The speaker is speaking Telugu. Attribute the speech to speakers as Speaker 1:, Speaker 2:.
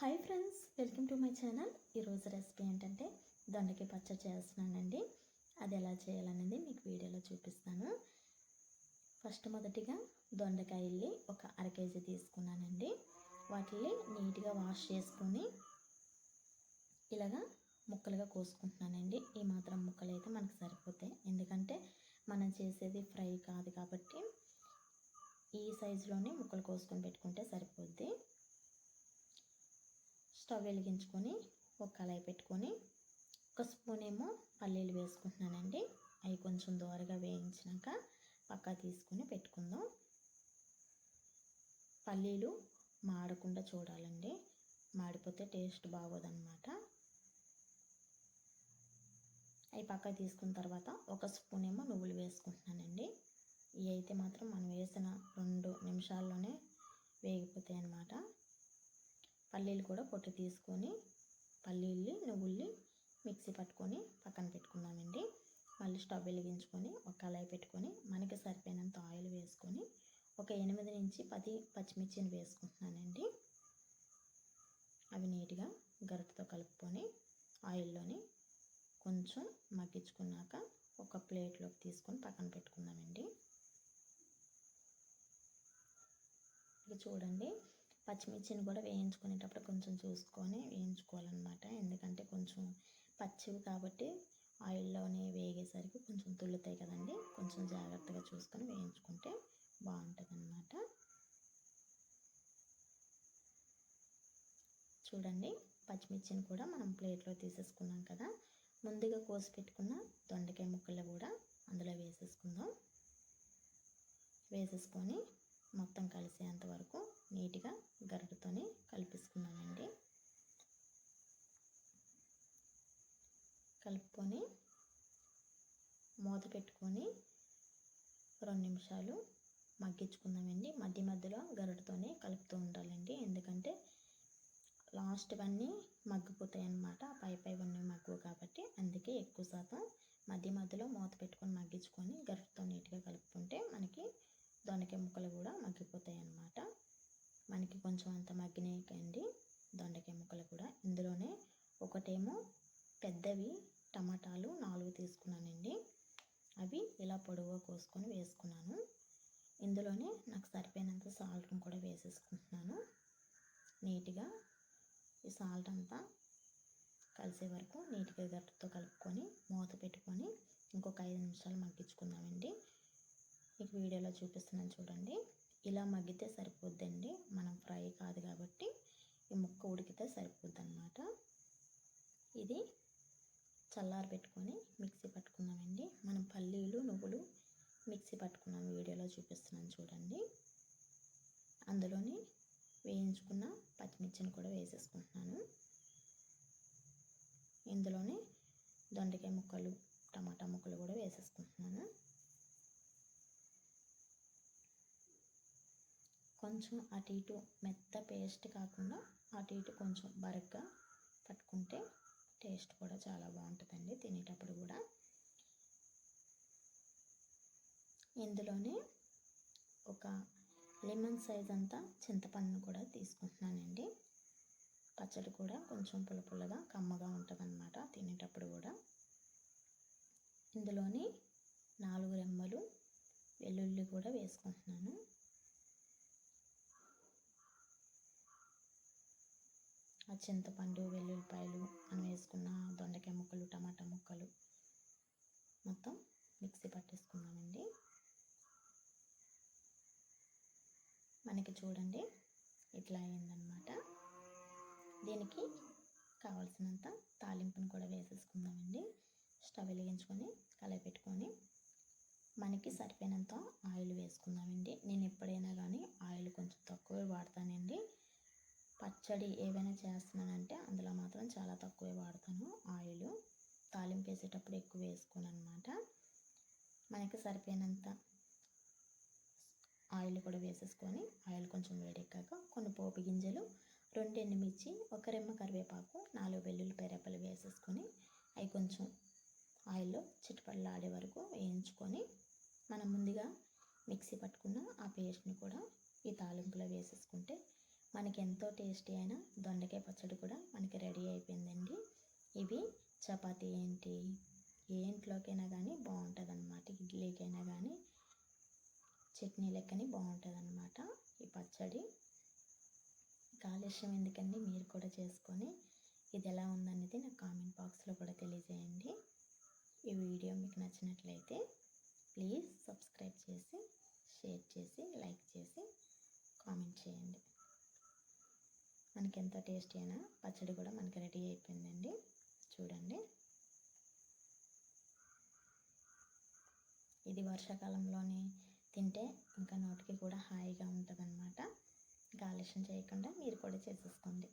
Speaker 1: Hi friends welcome to my channel ఈరోజు రెసిపీ ఏంటంటే దొండకాయ పచ్చడి చేస్తున్నానండి. అది ఎలా చేయాలనేది మీకు వీడియోలో చూపిస్తాను. ఫస్ట్ మొదటిగా దొండకాయల్ని ఒక అర కేజీ తీసుకున్నానండి. వాటిని నీట్గా వాష్ చేసుకొని ఇలాగా ముక్కలుగా కోసుకుంటున్నానండి. ఈ మాత్రం ముక్కలు అయితే మనకు సరిపోతాయి. ఎందుకంటే మనం చేసేది ఫ్రై కాదు కాబట్టి ఈ సైజులోనే ముక్కలు కోసుకొని పెట్టుకుంటే సరిపోద్ది. స్టవ్ వెలిగించుకొని ఒక కళాయి పెట్టుకొని ఒక స్పూన్ ఏమో పల్లీలు వేసుకుంటున్నానండి. అవి కొంచెం దోరగా వేయించినాక పక్కా తీసుకొని పెట్టుకుందాం. పల్లీలు మాడకుండా చూడాలండి. మాడిపోతే టేస్ట్ బాగోదన్నమాట. అవి పక్క తీసుకున్న తర్వాత ఒక స్పూన్ ఏమో నువ్వులు వేసుకుంటున్నానండి. ఇవి అయితే మాత్రం మనం వేసిన రెండు నిమిషాల్లోనే వేగిపోతాయి అన్నమాట పల్లీలు కూడా పొట్టు తీసుకొని పల్లీల్ని నువ్వుల్ని మిక్సీ పట్టుకొని పక్కన పెట్టుకున్నామండి మళ్ళీ స్టవ్ వెలిగించుకొని ఒక కళాయి పెట్టుకొని మనకి సరిపోయినంత ఆయిల్ వేసుకొని ఒక ఎనిమిది నుంచి పది పచ్చిమిర్చిని వేసుకుంటున్నానండి. అవి నీట్గా గరిటతో కలుపుకొని ఆయిల్లోని కొంచెం మగ్గించుకున్నాక ఒక ప్లేట్లోకి తీసుకొని పక్కన పెట్టుకుందామండి. ఇక చూడండి పచ్చిమిర్చిని కూడా వేయించుకునేటప్పుడు కొంచెం చూసుకొని వేయించుకోవాలన్నమాట. ఎందుకంటే కొంచెం పచ్చివి కాబట్టి ఆయిల్లోనే వేగేసరికి కొంచెం తుల్లుతాయి కదండి. కొంచెం జాగ్రత్తగా చూసుకొని వేయించుకుంటే బాగుంటుంది అన్నమాట చూడండి పచ్చిమిర్చిని కూడా మనం ప్లేట్లో తీసేసుకున్నాం కదా. ముందుగా కోసి పెట్టుకున్న దొండకాయ ముక్కలు కూడా అందులో వేసేసుకుందాం. వేసేసుకొని మొత్తం కలిసేంత వరకు నీట్గా గరిటతోని కలిపిస్తున్నానండి కలుపుకొని మూత పెట్టుకొని రెండు నిమిషాలు మగ్గించుకుందామండి. మధ్య మధ్యలో గరిటతోనే కలుపుతూ ఉండాలండి. ఎందుకంటే లాస్ట్ ఇవన్నీ మగ్గిపోతాయి అన్నమాట పై పై మగ్గు కాబట్టి అందుకే ఎక్కువ శాతం మధ్య మధ్యలో మూత పెట్టుకొని మగ్గించుకొని గరిటతో నీట్గా కలుపుకుంటే మనకి దొండకాయ ముక్కలు కూడా మగ్గిపోతాయి అన్నమాట మనకి కొంచెం అంత దొండకాయ ముక్కలు కూడా. ఇందులోనే ఒకటేమో పెద్దవి టమాటాలు నాలుగు తీసుకున్నానండి. అవి ఇలా పొడవుగా కోసుకొని వేసుకున్నాను. ఇందులోనే నాకు సరిపోయినంత సాల్ట్ని కూడా వేసేసుకుంటున్నాను. నీట్గా ఈ సాల్ట్ అంతా కలిసే వరకు నీట్గా గట్టుతో కలుపుకొని మూత పెట్టుకొని ఇంకొక ఐదు నిమిషాలు మగ్గించుకుందామండి. మీకు వీడియోలో చూపిస్తున్నాను చూడండి. ఇలా మగ్గితే సరిపోద్దండి. మనం ఫ్రై కాదు కాబట్టి ఈ ముక్క ఉడికితే సరిపోద్ది అనమాట ఇది చల్లారి పెట్టుకొని మిక్సీ పట్టుకున్నామండి మనం పల్లీలు నువ్వులు మిక్సీ పట్టుకున్నాం వీడియోలో చూపిస్తున్నాను చూడండి. అందులోని వేయించుకున్న పచ్చిమిర్చిని కూడా వేసేసుకుంటున్నాను. ఇందులోనే దొండకాయ ముక్కలు టమాటా ముక్కలు కూడా వేసేసుకుంటున్నాను. కొంచెం అటు ఇటు మెత్త పేస్ట్ కాకుండా అటు ఇటు కొంచెం బరగ్గా పట్టుకుంటే టేస్ట్ కూడా చాలా బాగుంటుందండి తినేటప్పుడు కూడా. ఇందులోనే ఒక లెమన్ సైజ్ అంతా చింతపండును కూడా తీసుకుంటున్నానండి. పచ్చడి కూడా కొంచెం పుల్ల పుల్లగా కమ్మగా ఉంటుందన్నమాట తినేటప్పుడు కూడా. ఇందులోని నాలుగు రెమ్మలు వెల్లుల్లి కూడా వేసుకుంటున్నాను. ఆ చింతపండు వెల్లుల్లిపాయలు మనం వేసుకున్న దొండకాయ ముక్కలు టమాటా ముక్కలు మొత్తం మిక్సీ పట్టేసుకున్నామండి మనకి చూడండి ఇట్లా అయిందనమాట దీనికి కావాల్సినంత తాలింపును కూడా వేసేసుకుందామండి. స్టవ్ వెలిగించుకొని కలయి పెట్టుకొని మనకి సరిపోయినంత ఆయిల్ వేసుకుందామండి. నేను ఎప్పుడైనా కానీ ఆయిల్ కొంచెం తక్కువ వాడతానండి. పచ్చడి ఏవైనా చేస్తున్నానంటే అందులో మాత్రం చాలా తక్కువే వాడతాను. ఆయిల్ తాలింపు వేసేటప్పుడు ఎక్కువ వేసుకోను అనమాట మనకి సరిపోయినంత ఆయిల్ కూడా వేసేసుకొని ఆయిల్ కొంచెం వేడెక్కాక కొన్ని పోపు గింజలు రెండు ఎండుమిర్చి ఒక రెమ్మ కరివేపాకు నాలుగు వెల్లుల్లి రెప్పలు వేసేసుకొని అవి కొంచెం ఆయిల్లో చిట్టుపళ్ళు ఆడే వరకు వేయించుకొని మనం ముందుగా మిక్సీ పట్టుకున్న ఆ పేస్ట్ని కూడా ఈ తాలింపులో వేసేసుకుంటే మనకి ఎంతో టేస్టీ అయిన దొండకాయ పచ్చడి కూడా మనకి రెడీ అయిపోయిందండి. ఇవి చపాతీ ఏంటి? ఏ ఇంట్లోకైనా కానీ బాగుంటుంది అనమాట ఇడ్లీకైనా కానీ చట్నీ లెక్కని బాగుంటుంది అనమాట ఈ పచ్చడి. కాలుష్యం ఎందుకండి? మీరు కూడా చేసుకొని ఇది ఎలా ఉందనేది నాకు కామెంట్ బాక్స్లో కూడా తెలియజేయండి. ఈ వీడియో మీకు నచ్చినట్లయితే ప్లీజ్ సబ్స్క్రైబ్ చేసి షేర్ చేసి లైక్ చేసి కామెంట్ చేయండి. మనకి ఎంత టేస్టీ అయినా పచ్చడి కూడా మనకి రెడీ అయిపోయిందండి. చూడండి. ఇది వర్షాకాలంలోనే తింటే ఇంకా నోటికి కూడా హాయిగా ఉంటుంది అనమాట ఇంకా ఆలస్యం చేయకుండా మీరు కూడా చేసేసుకోండి.